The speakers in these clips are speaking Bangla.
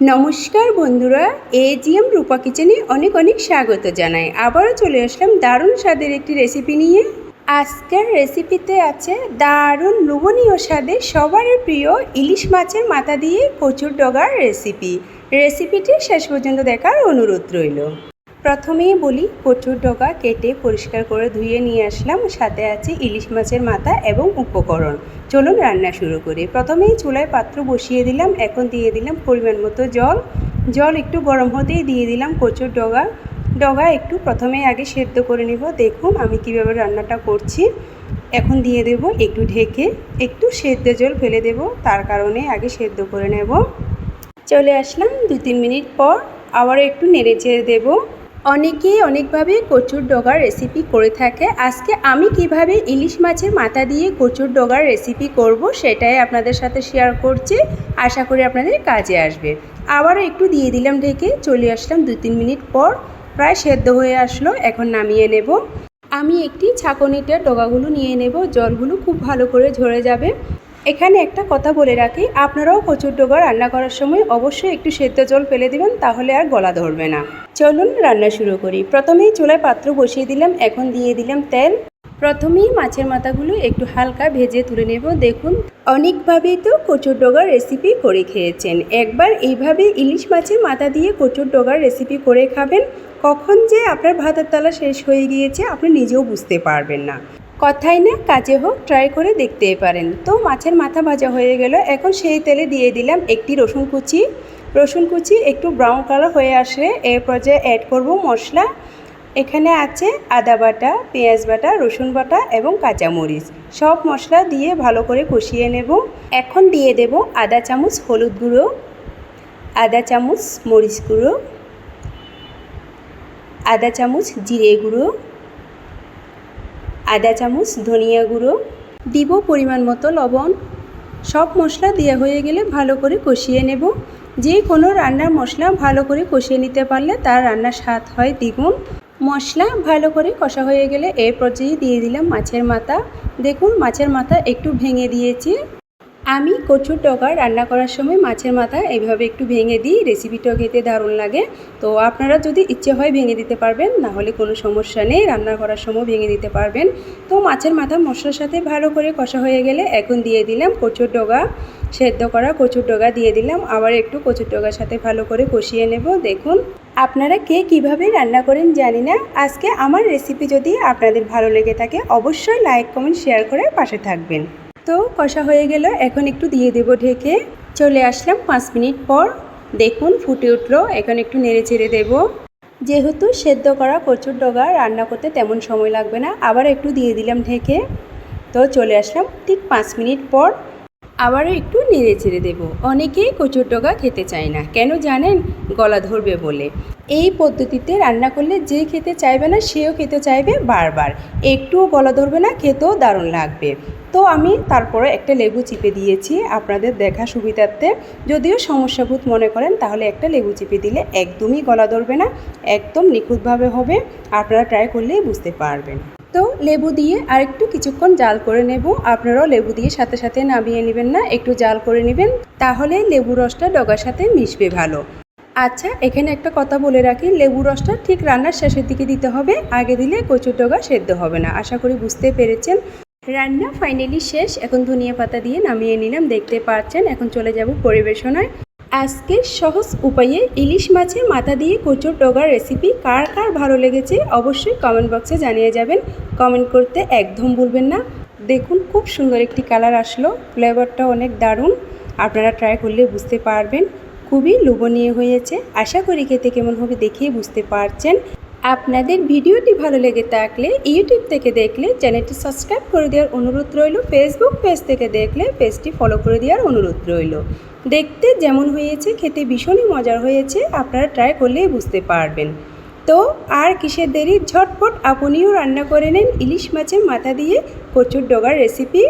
নমস্কার বন্ধুরা, এজিএম রূপা কিচেনে অনেক অনেক স্বাগত জানাই। আবারও চলে আসলাম দারুণ স্বাদের একটি রেসিপি নিয়ে। আজকের রেসিপিতে আছে দারুণ লোভনীয় স্বাদে সবার প্রিয় ইলিশ মাছের মাথা দিয়ে কচুর ডগার রেসিপি রেসিপিটি শেষ পর্যন্ত দেখার অনুরোধ রইল। প্রথমেই বলি কচুর ডগা কেটে পরিষ্কার করে ধুয়ে নিয়ে আসলাম। সাথে আছে ইলিশ মাছের মাথা এবং উপকরণ। চলুন রান্না শুরু করি। প্রথমেই চুলায় পাত্র বসিয়ে দিলাম। এখন দিয়ে দিলাম পরিমাণ মতো জল। জল একটু গরম হতেই দিয়ে দিলাম কচুর ডগা। ডগা একটু প্রথমে আগে সেদ্ধ করে নেব। দেখুন আমি কীভাবে রান্নাটা করছি। এখন দিয়ে দেব একটু ঢেকে, একটু সেদ্ধ জল ফেলে দেব। তার কারণে আগে সেদ্ধ করে নেব। চলে আসলাম দু তিন মিনিট পর আবার একটু নেড়ে চেড়ে দেবো। অনেকেই অনেকভাবে কচুর ডগার রেসিপি করে থাকে। আজকে আমি কীভাবে ইলিশ মাছের মাথা দিয়ে কচুর ডগার রেসিপি করব সেটাই আপনাদের সাথে শেয়ার করছি। আশা করি আপনাদের কাজে আসবে। আবারও একটু দিয়ে দিলাম ঢেকে, চলে আসলাম দু তিন মিনিট পর। প্রায় সেদ্ধ হয়ে আসলো, এখন নামিয়ে নেব। আমি একটি ছাকনিতে ডগাগুলো নিয়ে নেব, জলগুলো খুব ভালো করে ঝরে যাবে। এখানে একটা কথা বলে রাখি, আপনারাও কচুর ডোগা রান্না করার সময় অবশ্যই একটু সেদ্ধ জল ফেলে দিবেন, তাহলে আর গলা ধরবে না। চলুন রান্না শুরু করি। প্রথমেই চুলায় পাত্র বসিয়ে দিলাম, এখন দিয়ে দিলাম তেল। প্রথমেই মাছের মাথাগুলো একটু হালকা ভেজে তুলে নেব। দেখুন, অনেকভাবেই তো কচুর ডোগার রেসিপি করে খেয়েছেন। একবার এইভাবে ইলিশ মাছের মাথা দিয়ে কচুর ডোগার রেসিপি করে খাবেন, কখন যে আপনার ভাতের তালা শেষ হয়ে গিয়েছে, আপনি নিজেও বুঝতে পারবেন না। কথাই না, কাজে হোক ট্রাই করে দেখতে পারেন। তো মাছের মাথা ভাজা হয়ে গেল। এখন সেই তেলে দিয়ে দিলাম একটি রসুন কুচি। রসুন কুচি একটু ব্রাউন কালার হয়ে আসলে এর পর্যায়ে অ্যাড করব মশলা। এখানে আছে আদা বাটা, পেঁয়াজ বাটা, রসুন বাটা এবং কাঁচামরিচ। সব মশলা দিয়ে ভালো করে কষিয়ে নেব। এখন দিয়ে দেব আদা চামচ হলুদ গুঁড়ো, আদা চামচ মরিচ গুঁড়ো, আদা চামচ জিরে গুঁড়ো আদা চামচ, ধনিয়া গুঁড়ো, দিব পরিমাণ মতো লবণ। সব মশলা দেওয়া হয়ে গেলে ভালো করে কষিয়ে নেব। যে কোনো রান্নার মশলা ভালো করে কষিয়ে নিতে পারলে তার রান্নার স্বাদ হয় দ্বিগুণ। মশলা ভালো করে কষা হয়ে গেলে এর পর্যায়ে দিয়ে দিলাম মাছের মাথা। দেখুন মাছের মাথা একটু ভেঙে দিয়েছি। আমি কচুর টকা রান্না করার সময় মাছের মাথা এইভাবে একটু ভেঙে দিই রেসিপিটাও খেতে দারুণ লাগে। তো আপনারা যদি ইচ্ছে হয় ভেঙে দিতে পারবেন, না হলে কোনো সমস্যা নেই, রান্না করার সময় ভেঙে দিতে পারবেন। তো মাছের মাথা মশলার সাথে ভালো করে কষা হয়ে গেলে এখন দিয়ে দিলাম কচুর ডগা, সেদ্ধ করা কচুর ডগা দিয়ে দিলাম। আবার একটু কচুর ডগার সাথে ভালো করে কষিয়ে নেব, দেখুন। আপনারা কে কীভাবে রান্না করেন জানি না। আজকে আমার রেসিপি যদি আপনাদের ভালো লেগে থাকে, অবশ্যই লাইক কমেন্ট শেয়ার করে পাশে থাকবেন। তো কষা হয়ে গেল। এখন একটু দিয়ে দেব ঢেকে। চলে আসলাম পাঁচ মিনিট পর। দেখুন ফুটে উঠল। এখন একটু নেড়ে চেড়ে দেবো। যেহেতু সেদ্ধ করা কচুর ডগা, রান্না করতে তেমন সময় লাগবে না। আবার একটু দিয়ে দিলাম ঢেকে। তো চলে আসলাম ঠিক পাঁচ মিনিট পর। আবারও একটু নেড়ে চেড়ে দেবো। অনেকেই কচুর ডগা খেতে চায় না। কেন জানেন? গলা ধরবে বলে। এই পদ্ধতিতে রান্না করলে যে খেতে চাইবে না, সেও খেতে চাইবে বারবার। একটুও গলা ধরবে না, খেতেও দারুণ লাগবে। তো আমি তারপরে একটা লেবু চিপে দিয়েছি। আপনাদের দেখা সুবিধার্থে। যদিও সমস্যাভূত মনে করেন, তাহলে একটা লেবু চিপে দিলে একদমই গলা ধরবে না, একদম নিখুঁতভাবে হবে। আপনারা ট্রাই করলেই বুঝতে পারবেন। তো লেবু দিয়ে আরেকটু কিছুক্ষণ জাল করে নেব। আপনারাও লেবু দিয়ে সাথে সাথে নামিয়ে নেবেন না, একটু জাল করে নেবেন। তাহলে লেবু রসটা ডগার সাথে মিশবে ভালো। আচ্ছা এখানে একটা কথা বলে রাখি, লেবু রসটা ঠিক রান্নার শেষের দিকে দিতে হবে। আগে দিলে কচুর ডগা সেদ্ধ হবে না। আশা করি বুঝতে পেরেছেন। রান্না ফাইনালি শেষ। এখন ধনিয়া পাতা দিয়ে নামিয়ে নিলাম। দেখতে পাচ্ছেন, এখন চলে যাব পরিবেশনায়। আজকের সহজ উপায়ে ইলিশ মাছের মাথা দিয়ে কচুর ডগার রেসিপি কার কার ভালো লেগেছে অবশ্যই কমেন্ট বক্সে জানিয়ে যাবেন। কমেন্ট করতে একদম ভুলবেন না। দেখুন, খুব সুন্দর একটি কালার আসলো। ফ্লেভারটা অনেক দারুণ। আপনারা ট্রাই করলে বুঝতে পারবেন। খুবই লোভনীয় হয়েছে। আশা করি খেতে কেমন হবে দেখেই বুঝতে পারছেন। আপনাদের ভিডিওটি ভালো লেগে থাকলে ইউটিউব থেকে দেখলে চ্যানেলটি সাবস্ক্রাইব করে দেওয়ার অনুরোধ রইল। ফেসবুক পেজ থেকে দেখলে পেজটি ফলো করে দেওয়ার অনুরোধ রইল। দেখতে যেমন হয়েছে, খেতে ভীষণই মজার হয়েছে, আপনারা ট্রাই করলেই বুঝতে পারবেন। তো আর কিসের দেরি? ঝটপট আপনিও রান্না করে নেন ইলিশ মাছের মাথা দিয়ে কচুর ডগার রেসিপি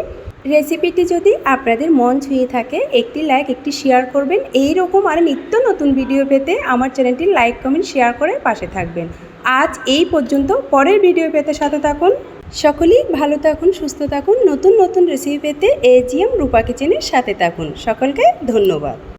রেসিপিটি যদি আপনাদের মন ছুঁয়ে থাকে, একটি লাইক একটি শেয়ার করবেন। এই রকম আর নিত্য নতুন ভিডিও পেতে আমার চ্যানেলটি লাইক কমেন্ট শেয়ার করে পাশে থাকবেন। আজ এই পর্যন্ত পরের ভিডিও পেতে সাথে থাকুন। সকলেই ভালো থাকুন, সুস্থ থাকুন, নতুন নতুন রেসিপি পেতে এজিএম রূপা কিচেনের সাথে থাকুন। সকলকে ধন্যবাদ।